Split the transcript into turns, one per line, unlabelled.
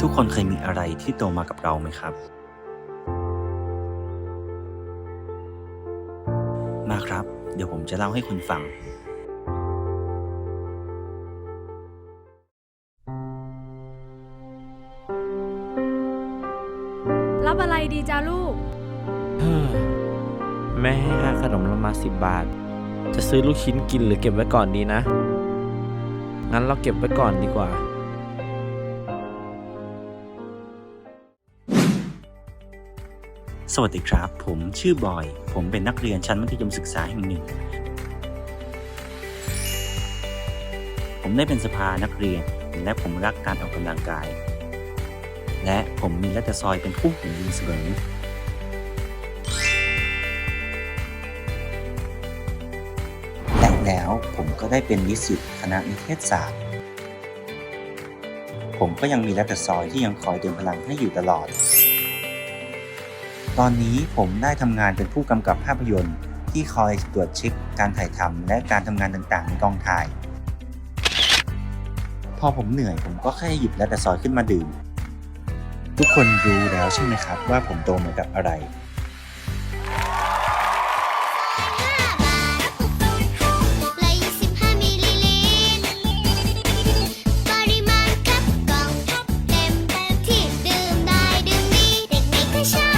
ทุกคนเคยมีอะไรที่โตมากับเราไหมครับ มาครับ เดี๋ยวผมจะเล่าให้คุณฟัง
รับอะไรดีจ้าลูก
เฮ้อแม่ให้ค่าขนมเรามาสิบบาท จะซื้อลูกชิ้นกินหรือเก็บไว้ก่อนดีนะ งั้นเราเก็บไว้ก่อนดีกว่า
สวัสดีครับ ผมชื่อบอย ผมเป็นนักเรียนชั้นมัธยมศึกษาแห่งหนึ่ง ผมได้เป็นสภานักเรียน และผมรักการออกกำลังกาย และผมมีลัตซอยเป็นคู่หูยิงเสมอและแล้วผมก็ได้เป็นนิสิตคณะนิเทศศาสตร์ ผมก็ยังมีลัตซอยที่ยังคอยเติมพลังให้อยู่ตลอด ตอนนี้ผมได้ทำงานเป็นผู้กำกับภาพยนตร์ ที่คอยตรวจเช็คการถ่ายทำและการทำงานต่างๆในกองถ่าย พอผมเหนื่อยผมก็แค่หยิบแล้วแต่ซอยขึ้นมาดื่ม ทุกคนรู้แล้วใช่ไหมครับว่าผมโตมากับอะไร
ที่ดื่มได้ดื่มดีเด็กๆก็ชอบ